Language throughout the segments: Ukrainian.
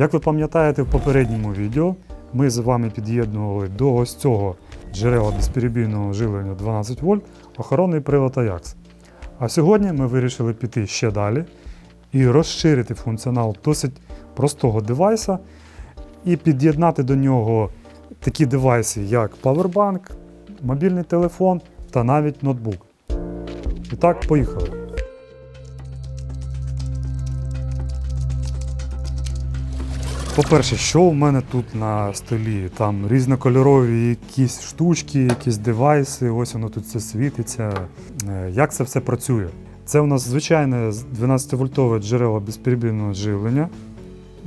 Як ви пам'ятаєте в попередньому відео, ми з вами під'єднували до ось цього джерела безперебійного живлення 12 вольт охоронний прилад Ajax. А сьогодні ми вирішили піти ще далі і розширити функціонал досить простого девайса і під'єднати до нього такі девайси, як Powerbank, мобільний телефон та навіть ноутбук. І так, поїхали. По-перше, що у мене тут на столі? Там різнокольорові якісь штучки, якісь девайси, ось воно тут все світиться. Е, Як це все працює? Це у нас звичайне 12-вольтове джерело безперебійного живлення.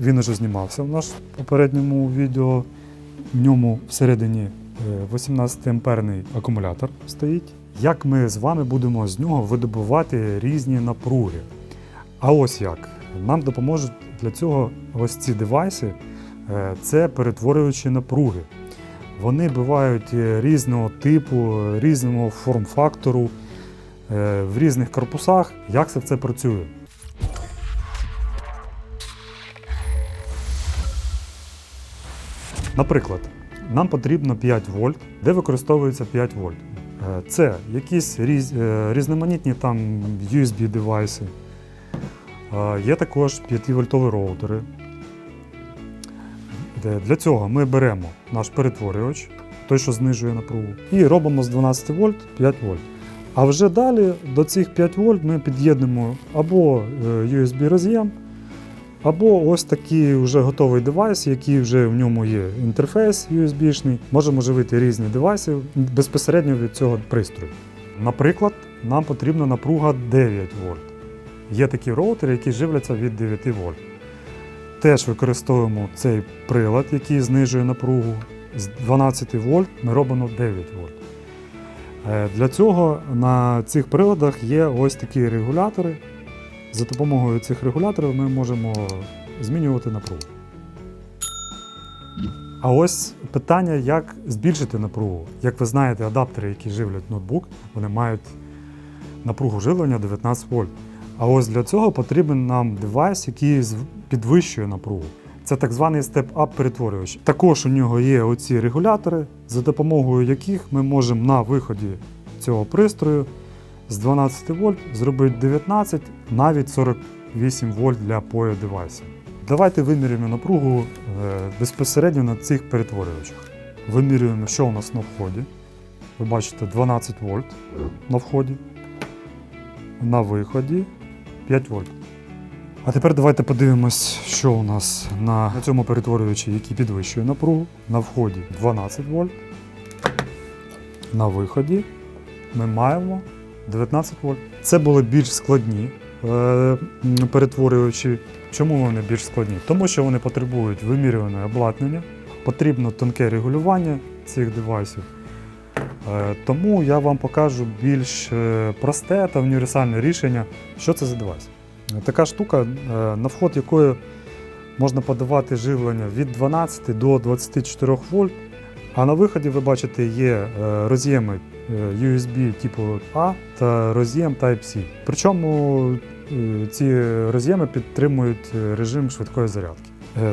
Він уже знімався в наш попередньому відео. В ньому всередині 18-амперний акумулятор стоїть. Як ми з вами будемо з нього видобувати різні напруги? А ось як. Нам допоможуть для цього ось ці девайси, Е, це перетворюючі напруги. Вони бувають е, різного типу, різного форм-фактору, е, в різних корпусах. Як це все працює? Наприклад, нам потрібно 5 вольт, де використовується 5 вольт. Це якісь різноманітні там USB девайси. Е, Є також 5-вольтові роутери. Для цього ми беремо наш перетворювач, той, що знижує напругу, і робимо з 12 вольт 5 вольт. А вже далі до цих 5 вольт ми під'єднуємо або е, USB роз'єм, або ось такий вже готовий девайс, який вже в ньому є інтерфейс USB-шний. Можемо живити різні девайси безпосередньо від цього пристрою. Наприклад, нам потрібна напруга 9 вольт. Є такі роутери, які живляться від 9 вольт. Теж використовуємо цей прилад, який знижує напругу. З 12 вольт ми робимо 9 вольт. Е, Для цього на цих приладах є ось такі регулятори. За допомогою цих регуляторів ми можемо змінювати напругу. А ось питання, як збільшити напругу. Як ви знаєте, адаптери, які живлять ноутбук, вони мають напругу живлення 19 вольт. А ось для цього потрібен нам девайс, який підвищує напругу. Це так званий степ-ап перетворювач. Також у нього є оці регулятори, за допомогою яких ми можемо на виході цього пристрою з 12 вольт зробити 19, навіть 48 вольт для пою девайсів. Давайте вимірюємо напругу е, безпосередньо на цих перетворювачах. Вимірюємо, що у нас на вході. Ви бачите 12 вольт на вході, на виході 5 вольт. А тепер давайте подивимось, що у нас на цьому перетворювачі, який підвищує напругу. На вході 12 вольт. На виході ми маємо 19 вольт. Це були більш складні е, перетворювачі. Чому вони більш складні? Тому що вони потребують вимірюваного обладнання, потрібно тонке регулювання цих девайсів. Е, Тому я вам покажу більш е, просте та універсальне рішення, що це за девайс. Е, Така штука, на вход якої можна подавати живлення від 12 до 24 вольт. А на виході ви бачите є роз'єми USB типу А та роз'єм Type-C. Причому ці роз'єми підтримують режим швидкої зарядки.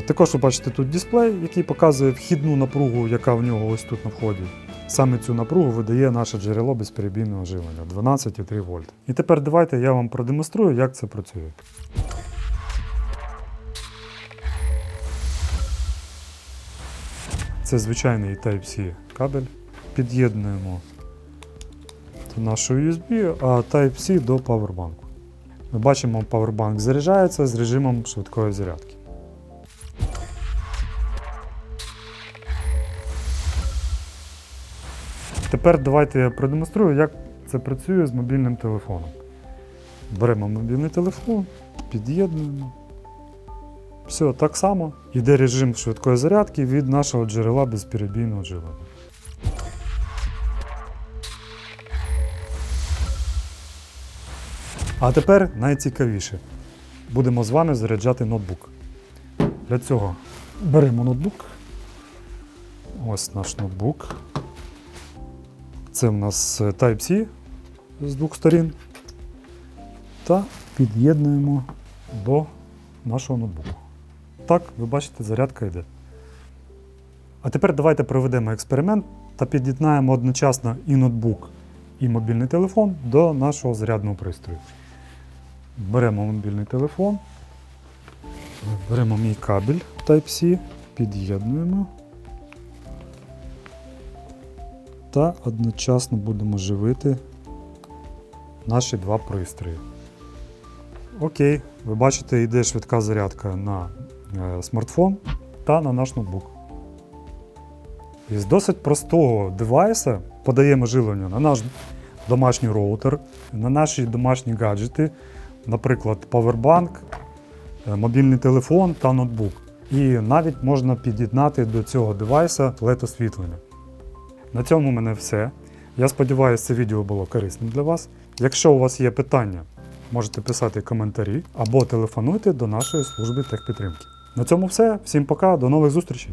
Також ви бачите тут дисплей, який показує вхідну напругу, яка в нього ось тут на вході. Саме цю напругу видає наше джерело безперебійного живлення 12,3 вольт. І тепер давайте я вам продемонструю, як це працює. Це звичайний Type-C кабель. Під'єднуємо до нашого USB, а Type-C до павербанку. Ми бачимо, павербанк заряджається з режимом швидкої зарядки. Тепер давайте я продемонструю, як це працює з мобільним телефоном. Беремо мобільний телефон, під'єднуємо. Все, так само йде режим швидкої зарядки від нашого джерела безперебійного живлення. А тепер найцікавіше. Будемо з вами заряджати ноутбук. Для цього беремо ноутбук. Ось наш ноутбук. Це в нас е, Type-C з двох сторін. Та під'єднуємо до нашого ноутбуку. Отак, ви бачите, зарядка йде. А тепер давайте проведемо експеримент та під'єднаємо одночасно і ноутбук, і мобільний телефон до нашого зарядного пристрою. Беремо мобільний телефон, беремо мій кабель Type-C, під'єднуємо та одночасно будемо живити наші два пристрої. Окей, ви бачите, йде швидка зарядка на е, смартфон та на наш ноутбук. Із досить простого девайса подаємо живлення на наш домашній роутер, на наші домашні гаджети, наприклад, павербанк, е, мобільний телефон та ноутбук. І навіть можна під'єднати до цього девайса led освітлення. На цьому в мене все. Я сподіваюся, це відео було корисним для вас. Якщо у вас є питання, можете писати коментарі або телефонуйте до нашої служби техпідтримки. На цьому все. Всім пока, до нових зустрічей!